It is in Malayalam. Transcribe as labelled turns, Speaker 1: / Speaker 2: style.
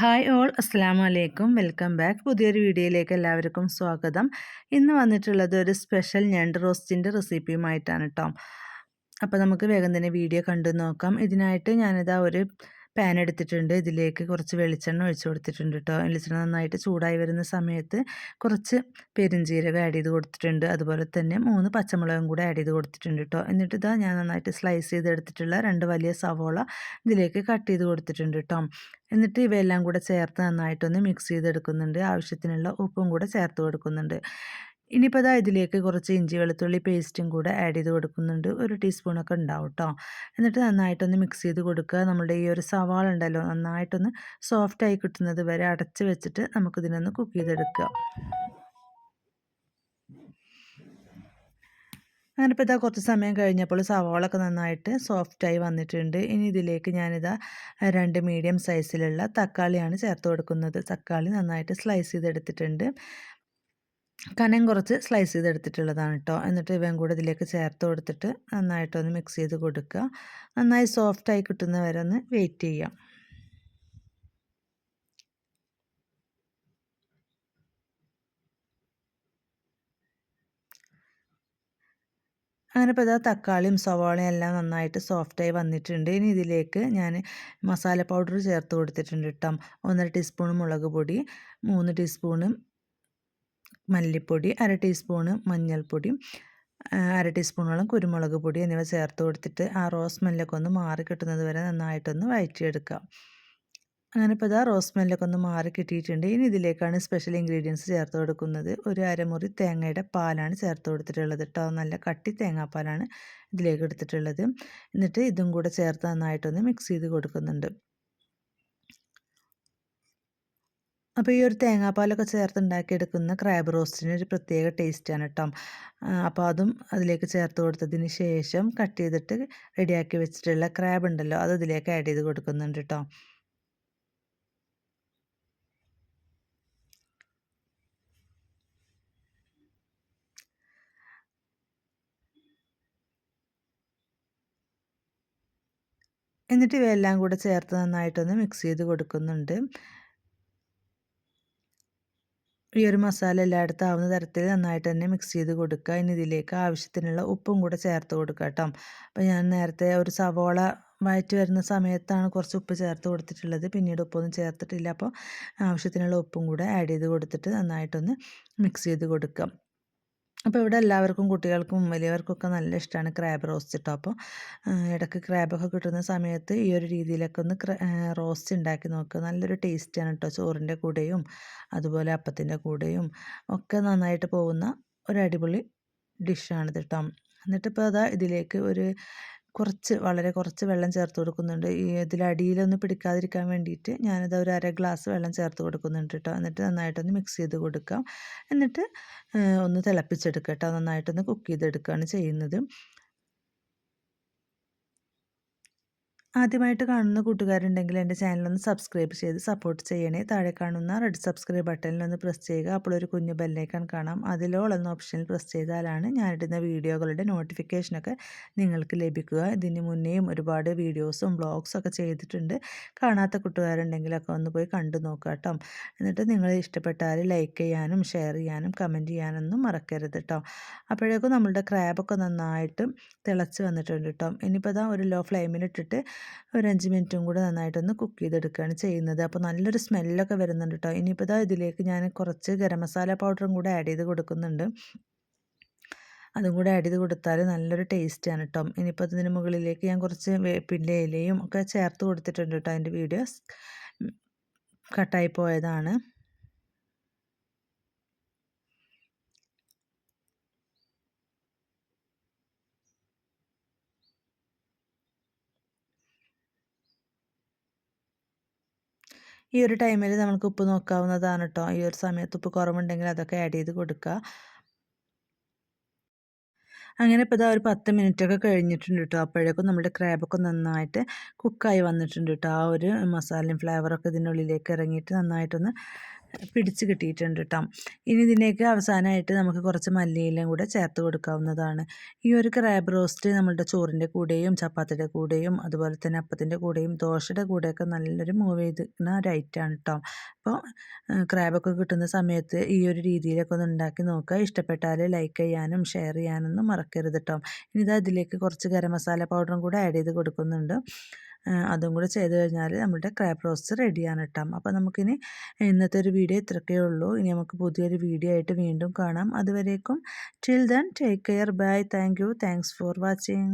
Speaker 1: ഹായ് ഓൾ അസ്സാം വലൈക്കും വെൽക്കം ബാക്ക് പുതിയൊരു വീഡിയോയിലേക്ക് എല്ലാവർക്കും സ്വാഗതം ഇന്ന് വന്നിട്ടുള്ളത് ഒരു സ്പെഷ്യൽ ഞണ്ട് റോസ്റ്റിൻ്റെ റെസിപ്പിയുമായിട്ടാണ് കേട്ടോ അപ്പോൾ നമുക്ക് വേഗം തന്നെ വീഡിയോ കണ്ടു നോക്കാം ഇതിനായിട്ട് ഞാനിതാ ഒരു പാൻ എടുത്തിട്ടുണ്ട് ഇതിലേക്ക് കുറച്ച് വെളിച്ചെണ്ണ ഒഴിച്ചു കൊടുത്തിട്ടുണ്ട് കേട്ടോ വെളിച്ചെണ്ണ നന്നായിട്ട് ചൂടായി വരുന്ന സമയത്ത് കുറച്ച് പെരിഞ്ജീരകം ആഡ് ചെയ്ത് കൊടുത്തിട്ടുണ്ട് അതുപോലെ തന്നെ മൂന്ന് പച്ചമുളകും കൂടെ ആഡ് ചെയ്ത് കൊടുത്തിട്ടുണ്ട് കേട്ടോ എന്നിട്ട് ഇതാ ഞാൻ നന്നായിട്ട് സ്ലൈസ് ചെയ്തെടുത്തിട്ടുള്ള രണ്ട് വലിയ സവോള ഇതിലേക്ക് കട്ട് ചെയ്ത് കൊടുത്തിട്ടുണ്ട് കേട്ടോ എന്നിട്ട് ഇവയെല്ലാം കൂടെ ചേർത്ത് നന്നായിട്ടൊന്ന് മിക്സ് ചെയ്തെടുക്കുന്നുണ്ട് ആവശ്യത്തിനുള്ള ഉപ്പും കൂടെ ചേർത്ത് കൊടുക്കുന്നുണ്ട് ഇനിയിപ്പോൾ അതാ ഇതിലേക്ക് കുറച്ച് ഇഞ്ചി വെളുത്തുള്ളി പേസ്റ്റും കൂടെ ആഡ് ചെയ്ത് കൊടുക്കുന്നുണ്ട് ഒരു ടീസ്പൂണൊക്കെ ഉണ്ടാവും കേട്ടോ എന്നിട്ട് നന്നായിട്ടൊന്ന് മിക്സ് ചെയ്ത് കൊടുക്കുക നമ്മുടെ ഈ ഒരു സവാള ഉണ്ടല്ലോ നന്നായിട്ടൊന്ന് സോഫ്റ്റായി കിട്ടുന്നത് വരെ അടച്ച് വെച്ചിട്ട് നമുക്കിതിനൊന്ന് കുക്ക് ചെയ്തെടുക്കുക അങ്ങനെ ഇപ്പോൾ ഇതാ കുറച്ച് സമയം കഴിഞ്ഞപ്പോൾ സവാളൊക്കെ നന്നായിട്ട് സോഫ്റ്റായി വന്നിട്ടുണ്ട് ഇനി ഇതിലേക്ക് ഞാനിതാ രണ്ട് മീഡിയം സൈസിലുള്ള തക്കാളിയാണ് ചേർത്ത് കൊടുക്കുന്നത് തക്കാളി നന്നായിട്ട് സ്ലൈസ് ചെയ്തെടുത്തിട്ടുണ്ട് കനം കുറച്ച് സ്ലൈസ് ചെയ്തെടുത്തിട്ടുള്ളതാണ് കേട്ടോ എന്നിട്ട് ഇവയും കൂടെ ഇതിലേക്ക് ചേർത്ത് കൊടുത്തിട്ട് നന്നായിട്ടൊന്ന് മിക്സ് ചെയ്ത് കൊടുക്കുക നന്നായി സോഫ്റ്റായി കിട്ടുന്നവരെ ഒന്ന് വെയിറ്റ് ചെയ്യാം അങ്ങനെ ഇപ്പോൾ ഇതാ തക്കാളിയും സവാളയും എല്ലാം നന്നായിട്ട് സോഫ്റ്റായി വന്നിട്ടുണ്ട് ഇനി ഇതിലേക്ക് ഞാൻ മസാല പൗഡർ ചേർത്ത് കൊടുത്തിട്ടുണ്ട് കേട്ടോ ഒന്നര ടീസ്പൂൺ മുളക് പൊടി മൂന്ന് ടീസ്പൂണും മല്ലിപ്പൊടി അര ടീസ്പൂണ് മഞ്ഞൾപ്പൊടി അര ടീസ്പൂണോളം കുരുമുളക് പൊടി എന്നിവ ചേർത്ത് കൊടുത്തിട്ട് ആ റോസ് സ്മെല്ലൊക്കെ ഒന്ന് മാറി കിട്ടുന്നത് വരെ നന്നായിട്ടൊന്ന് വഴറ്റിയെടുക്കുക അങ്ങനെ ഇപ്പോൾ ഇതാ റോസ് സ്മെല്ലൊക്കെ ഒന്ന് മാറി കിട്ടിയിട്ടുണ്ട് ഇനി ഇതിലേക്കാണ് സ്പെഷ്യൽ ഇൻഗ്രീഡിയൻസ് ചേർത്ത് കൊടുക്കുന്നത് ഒരു അരമുറി തേങ്ങയുടെ പാലാണ് ചേർത്ത് കൊടുത്തിട്ടുള്ളത് കേട്ടോ നല്ല കട്ടി തേങ്ങാപ്പാലാണ് ഇതിലേക്ക് എടുത്തിട്ടുള്ളത് എന്നിട്ട് ഇതും കൂടെ ചേർത്ത് നന്നായിട്ടൊന്ന് മിക്സ് ചെയ്ത് കൊടുക്കുന്നുണ്ട് അപ്പോൾ ഈ ഒരു തേങ്ങാപ്പാലൊക്കെ ചേർത്ത് ഉണ്ടാക്കിയെടുക്കുന്ന ക്രാബ് റോസ്റ്റിന് ഒരു പ്രത്യേക ടേസ്റ്റാണ് കേട്ടോ അപ്പോൾ അതും അതിലേക്ക് ചേർത്ത് കൊടുത്തതിന് ശേഷം കട്ട് ചെയ്തിട്ട് റെഡിയാക്കി വെച്ചിട്ടുള്ള ക്രാബ് ഉണ്ടല്ലോ അത് ഇതിലേക്ക് ആഡ് ചെയ്ത് കൊടുക്കുന്നുണ്ട് കേട്ടോ എന്നിട്ട് ഇവയെല്ലാം കൂടെ ചേർത്ത് നന്നായിട്ടൊന്ന് മിക്സ് ചെയ്ത് കൊടുക്കുന്നുണ്ട് ഈ ഒരു മസാല എല്ലായിടത്തും ആവുന്ന തരത്തിൽ നന്നായിട്ട് തന്നെ മിക്സ് ചെയ്ത് കൊടുക്കുക ഇനി ഇതിലേക്ക് ആവശ്യത്തിനുള്ള ഉപ്പും കൂടെ ചേർത്ത് കൊടുക്കുക കേട്ടോ അപ്പോൾ ഞാൻ നേരത്തെ ഒരു സവോള വഴറ്റി വരുന്ന സമയത്താണ് കുറച്ച് ഉപ്പ് ചേർത്ത് കൊടുത്തിട്ടുള്ളത് പിന്നീട് ഉപ്പൊന്നും ചേർത്തിട്ടില്ല അപ്പോൾ ആവശ്യത്തിനുള്ള ഉപ്പും കൂടെ ആഡ് ചെയ്ത് കൊടുത്തിട്ട് നന്നായിട്ടൊന്ന് മിക്സ് ചെയ്ത് കൊടുക്കുക അപ്പോൾ ഇവിടെ എല്ലാവർക്കും കുട്ടികൾക്കും വലിയവർക്കൊക്കെ നല്ല ഇഷ്ടമാണ് ക്രാബ് റോസ്റ്റ് കേട്ടോ അപ്പോൾ ഇടയ്ക്ക് ക്രാബൊക്കെ കിട്ടുന്ന സമയത്ത് ഈ ഒരു രീതിയിലൊക്കെ ഒന്ന് റോസ്റ്റ് ഉണ്ടാക്കി നോക്കുക നല്ലൊരു ടേസ്റ്റാണ് കേട്ടോ ചോറിൻ്റെ കൂടെയും അതുപോലെ അപ്പത്തിൻ്റെ കൂടെയും ഒക്കെ നന്നായിട്ട് പോകുന്ന ഒരു അടിപൊളി ഡിഷാണിത് കേട്ടോ എന്നിട്ടിപ്പോൾ അതാ ഇതിലേക്ക് ഒരു കുറച്ച് വളരെ കുറച്ച് വെള്ളം ചേർത്ത് കൊടുക്കുന്നുണ്ട് ഈ ഇതിലടിയിലൊന്നും പിടിക്കാതിരിക്കാൻ വേണ്ടിയിട്ട് ഞാനത് ഒരു അര ഗ്ലാസ് വെള്ളം ചേർത്ത് കൊടുക്കുന്നുണ്ട് കേട്ടോ എന്നിട്ട് നന്നായിട്ടൊന്ന് മിക്സ് ചെയ്ത് കൊടുക്കാം എന്നിട്ട് ഒന്ന് തിളപ്പിച്ചെടുക്കാം കേട്ടോ നന്നായിട്ടൊന്ന് കുക്ക് ചെയ്തെടുക്കുകയാണ് ചെയ്യുന്നത് ആദ്യമായിട്ട് കാണുന്ന കൂട്ടുകാരുണ്ടെങ്കിൽ എൻ്റെ ചാനലൊന്ന് സബ്സ്ക്രൈബ് ചെയ്ത് സപ്പോർട്ട് ചെയ്യണേ താഴെ കാണുന്ന റെഡ് സബ്സ്ക്രൈബ് ബട്ടണിൽ ഒന്ന് പ്രസ് ചെയ്യുക അപ്പോൾ ഒരു കുഞ്ഞു ബെല്ലൈക്കൺ കാണാം അതിലോൾ എന്ന ഓപ്ഷനിൽ പ്രസ് ചെയ്താലാണ് ഞാനിടുന്ന വീഡിയോകളുടെ നോട്ടിഫിക്കേഷനൊക്കെ നിങ്ങൾക്ക് ലഭിക്കുക ഇതിന് മുന്നേയും ഒരുപാട് വീഡിയോസും ബ്ലോഗ്സും ഒക്കെ ചെയ്തിട്ടുണ്ട് കാണാത്ത കൂട്ടുകാരുണ്ടെങ്കിലൊക്കെ ഒന്ന് പോയി കണ്ടു നോക്കുക കേട്ടോ എന്നിട്ട് നിങ്ങൾ ഇഷ്ടപ്പെട്ടാൽ ലൈക്ക് ചെയ്യാനും ഷെയർ ചെയ്യാനും കമൻറ്റ് ചെയ്യാനൊന്നും മറക്കരുത് കേട്ടോ അപ്പോഴേക്കും നമ്മളുടെ ക്രാബൊക്കെ നന്നായിട്ട് തിളച്ച് വന്നിട്ടുണ്ട് കേട്ടോ ഇനിയിപ്പോൾ ഒരു ലോ ഫ്ലെയിമിലിട്ടിട്ട് ഒരു അഞ്ച് മിനിറ്റും കൂടെ നന്നായിട്ടൊന്ന് കുക്ക് ചെയ്തെടുക്കുകയാണ് ചെയ്യുന്നത് അപ്പോൾ നല്ലൊരു സ്മെല്ലൊക്കെ വരുന്നുണ്ട് കേട്ടോ ഇനിയിപ്പോൾ ഇതാ ഇതിലേക്ക് ഞാൻ കുറച്ച് ഗരം മസാല പൗഡറും കൂടെ ആഡ് ചെയ്ത് കൊടുക്കുന്നുണ്ട് അതും കൂടെ ആഡ് ചെയ്ത് കൊടുത്താൽ നല്ലൊരു ടേസ്റ്റാണ് കേട്ടോ ഇനിയിപ്പോൾ അതിന് മുകളിലേക്ക് ഞാൻ കുറച്ച് വേപ്പിൻ്റെ ഇലയും ഒക്കെ ചേർത്ത് കൊടുത്തിട്ടുണ്ട് കേട്ടോ അതിൻ്റെ വീഡിയോസ് കട്ടായി പോയതാണ് ഈ ഒരു ടൈമിൽ നമുക്ക് ഉപ്പ് നോക്കാവുന്നതാണ് കേട്ടോ ഈ ഒരു സമയത്ത് ഉപ്പ് കുറവുണ്ടെങ്കിൽ അതൊക്കെ ആഡ് ചെയ്ത് കൊടുക്കുക അങ്ങനെ ഇപ്പോൾ ഇതാ ഒരു പത്ത് മിനിറ്റൊക്കെ കഴിഞ്ഞിട്ടുണ്ട് കേട്ടോ അപ്പോഴേക്കും നമ്മുടെ ക്രാബൊക്കെ നന്നായിട്ട് കുക്കായി വന്നിട്ടുണ്ട് കേട്ടോ ആ ഒരു മസാലയും ഫ്ലേവറൊക്കെ ഇതിനുള്ളിലേക്ക് ഇറങ്ങിയിട്ട് നന്നായിട്ടൊന്ന് പിടിച്ച് കിട്ടിയിട്ടുണ്ട് കേട്ടോ ഇനി ഇതിലേക്ക് അവസാനമായിട്ട് നമുക്ക് കുറച്ച് മല്ലിയിലും കൂടെ ചേർത്ത് കൊടുക്കാവുന്നതാണ് ഈ ഒരു ക്രാബ് റോസ്റ്റ് നമ്മളുടെ ചോറിൻ്റെ കൂടെയും ചപ്പാത്തിയുടെ കൂടെയും അതുപോലെ തന്നെ അപ്പത്തിൻ്റെ കൂടെയും ദോശയുടെ കൂടെയൊക്കെ നല്ലൊരു മൂവ് ചെയ്തിരിക്കുന്ന ഒരു ഐറ്റമാണ് കേട്ടോ അപ്പോൾ ക്രാബൊക്കെ കിട്ടുന്ന സമയത്ത് ഈ ഒരു രീതിയിലൊക്കെ ഒന്ന് ഉണ്ടാക്കി നോക്കുക ഇഷ്ടപ്പെട്ടാൽ ലൈക്ക് ചെയ്യാനും ഷെയർ ചെയ്യാനൊന്നും മറക്കരുത് കേട്ടോ ഇനി ഇത് അതിലേക്ക് കുറച്ച് ഗരം മസാല പൗഡറും കൂടെ ആഡ് ചെയ്ത് കൊടുക്കുന്നുണ്ട് അതും കൂടെ ചെയ്ത് കഴിഞ്ഞാൽ നമ്മുടെ ക്രാബ് റോസ് റെഡിയാണ് കേട്ടോ അപ്പോൾ നമുക്കിനി ഇന്നത്തെ ഒരു വീഡിയോ ഇത്രയൊക്കെ ഉള്ളൂ ഇനി നമുക്ക് പുതിയൊരു വീഡിയോ ആയിട്ട് വീണ്ടും കാണാം അതുവരേക്കും till then take care bye thank you thanks for watching